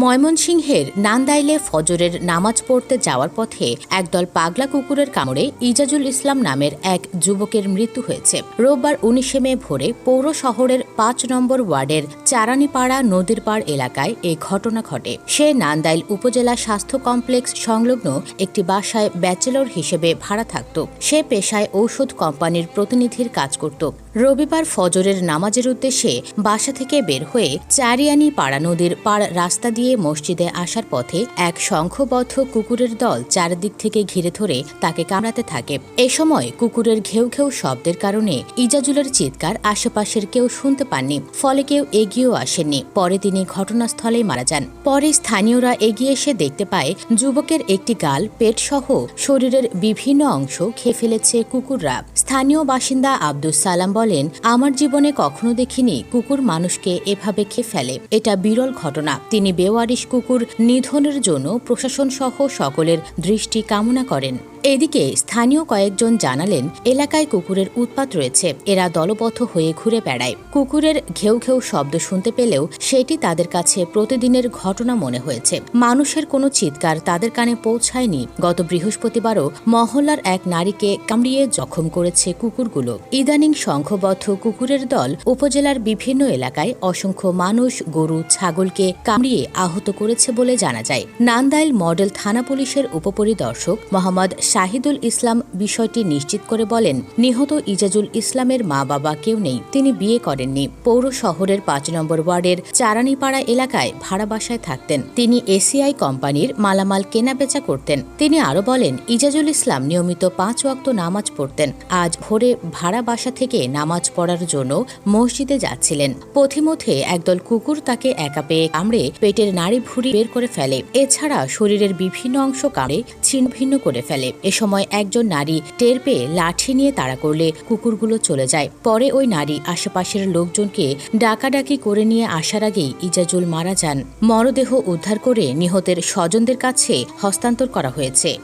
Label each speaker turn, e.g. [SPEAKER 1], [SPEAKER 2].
[SPEAKER 1] ময়মনসিংহের নান্দাইলে ফজরের নামাজ পড়তে যাওয়ার পথে একদল পাগলা কুকুরের কামড়ে ইজাজুল ইসলাম নামের এক যুবকের মৃত্যু হয়েছে। রোববার উনিশে মে ভোরে পৌর শহরের পাঁচ নম্বর ওয়ার্ডের চারানিপাড়া নদীর পাড় এলাকায় এ ঘটনা ঘটে। সে নান্দাইল উপজেলা স্বাস্থ্য কমপ্লেক্স সংলগ্ন একটি বাসায় ব্যাচেলর হিসেবে ভাড়া থাকত। সে পেশায় ঔষধ কোম্পানির প্রতিনিধির কাজ করত। রবিবার ফজরের নামাজের উদ্দেশ্যে বাসা থেকে বের হয়ে চারিয়ানি পাড়া নদীর পাড় রাস্তা দিয়ে মসজিদে আসার পথে এক সংঘবদ্ধ কুকুরের দল চারদিক থেকে ঘিরে ধরে তাকে কামড়াতে থাকে। এ সময় কুকুরের ঘেউ ঘেউ শব্দের কারণে ইজাজুলের চিৎকার আশেপাশের কেউ শুনতে পাননি, ফলে কেউ এগিয়েও আসেননি। পরে তিনি ঘটনাস্থলেই মারা যান। পরে স্থানীয়রা এগিয়ে এসে দেখতে পায়, যুবকের একটি গাল পেট সহ শরীরের বিভিন্ন অংশ খেয়ে ফেলেছে কুকুররা। স্থানীয় বাসিন্দা আব্দুস সালাম বলেন, আমার জীবনে কখনো দেখিনি কুকুর মানুষকে এভাবে খেয়ে ফেলে। এটা বিরল ঘটনা। তিনি বেওয়ারিশ কুকুর নিধনের জন্য প্রশাসন সহ সকলের দৃষ্টি কামনা করেন। এদিকে স্থানীয় কয়েকজন জানালেন, এলাকায় কুকুরের উৎপাত রয়েছে। এরা দলবদ্ধ হয়ে ঘুরে বেড়ায়। কুকুরের ঘেউ ঘেউ শব্দ শুনতে পেলেও সেটি তাদের কাছে প্রতিদিনের ঘটনা মনে হয়েছে। মানুষের কোনো চিৎকার তাদের কানে পৌঁছায়নি। গত বৃহস্পতিবারও মহল্লার এক নারীকে কামড়িয়ে জখম করেছে কুকুরগুলো। ইদানিং সংঘবদ্ধ কুকুরের দল উপজেলার বিভিন্ন এলাকায় অসংখ্য মানুষ, গরু, ছাগলকে কামড়িয়ে আহত করেছে বলে জানা যায়। নান্দাইল মডেল থানা পুলিশের উপপরিদর্শক মোহাম্মদ শাহিদুল ইসলাম বিষয়টি নিশ্চিত করে বলেন, নিহত ইজাজুল ইসলামের মা বাবা কেউ নেই, তিনি বিয়ে করেননি। পৌর শহরের পাঁচ নম্বর ওয়ার্ডের চারানিপাড়া এলাকায় ভাড়া বাসায় থাকতেন। তিনি এসিআই কোম্পানির মালামাল কেনাবেচা করতেন। তিনি আরও বলেন, ইজাজুল ইসলাম নিয়মিত পাঁচ ওয়াক্ত নামাজ পড়তেন। আজ ভোরে ভাড়া বাসা থেকে নামাজ পড়ার জন্য মসজিদে যাচ্ছিলেন। পথিমধ্যে একদল কুকুর তাকে একা পেয়ে কামড়ে পেটের নাড়ি ভুঁড়ি বের করে ফেলে। এছাড়া শরীরের বিভিন্ন অংশ কামড়ে ছিন্ন ভিন্ন করে ফেলে। এ সময় একজন নারী টের পেয়ে লাঠি নিয়ে তাড়া করলে কুকুরগুলো চলে যায়। পরে ওই নারী আশেপাশের লোকজনকে ডাকাডাকি করে নিয়ে আসার আগেই ইজাজুল মারা যান। মরদেহ উদ্ধার করে নিহতের স্বজনদের কাছে হস্তান্তর করা হয়েছে।